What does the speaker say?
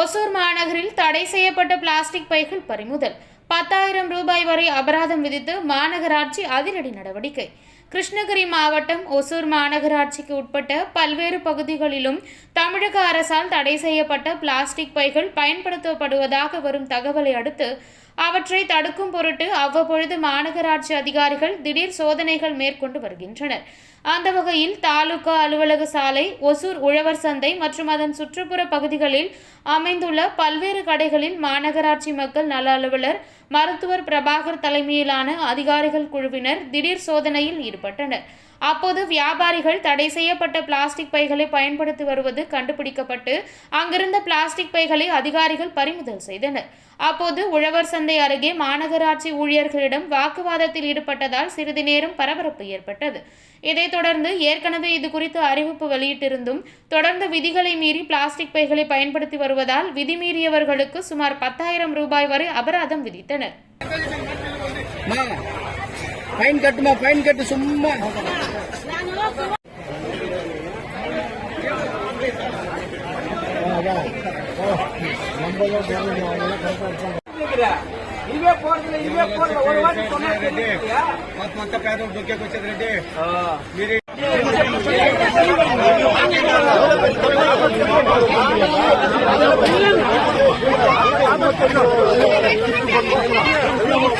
ஒசூர் மாநகரில் தடை செய்யப்பட்ட பிளாஸ்டிக் பைகள் பறிமுதல். பத்தாயிரம் ரூபாய் வரை அபராதம் விதித்து மாநகராட்சி அதிரடி நடவடிக்கை. கிருஷ்ணகிரி மாவட்டம் ஒசூர் மாநகராட்சிக்கு உட்பட்ட பல்வேறு பகுதிகளிலும் தமிழக அரசால் தடை செய்யப்பட்ட பிளாஸ்டிக் பைகள் பயன்படுத்தப்படுவதாக வரும் தகவலை அடுத்து அவற்றை தடுக்கும் பொருட்டு அவ்வப்பொழுது மாநகராட்சி அதிகாரிகள் திடீர் சோதனைகள் மேற்கொண்டு வருகின்றனர். அந்த வகையில் தாலுகா அலுவலக சாலை ஒசூர் உழவர் சந்தை மற்றும் அதன் சுற்றுப்புற பகுதிகளில் அமைந்துள்ள பல்வேறு கடைகளில் மாநகராட்சி மக்கள் நல அலுவலர் மருத்துவர் பிரபாகர் தலைமையிலான அதிகாரிகள் குழுவினர் திடீர் சோதனையில் ஈடுபட்டனர். அப்போது வியாபாரிகள் தடை செய்யப்பட்ட பிளாஸ்டிக் பைகளை பயன்படுத்தி வருவது கண்டுபிடிக்கப்பட்டு அங்கிருந்த பிளாஸ்டிக் பைகளை அதிகாரிகள் பறிமுதல் செய்தனர். அப்போது உழவர் சந்தை அருகே மாநகராட்சி ஊழியர்களிடம் வாக்குவாதத்தில் ஈடுபட்டதால் சிறிது நேரம் பரபரப்பு ஏற்பட்டது. இதைத் தொடர்ந்து ஏற்கனவே இது குறித்து அறிவிப்பு வெளியிட்டிருந்தும் தொடர்ந்து விதிகளை மீறி பிளாஸ்டிக் பைகளை பயன்படுத்தி வருவதால் விதிமீறியவர்களுக்கு சுமார் பத்தாயிரம் ரூபாய் வரை அபராதம் விதித்தனர். ஃபைன் கட்டுமா ஃபைன் கட்டு சும்மா ఇవే పోర్దులు ఇవే పోర్దులు ఒక వాటి కొన్నా మొత్తం పేదలు దొక్కేకొచ్చేది రెడ్డి మీరు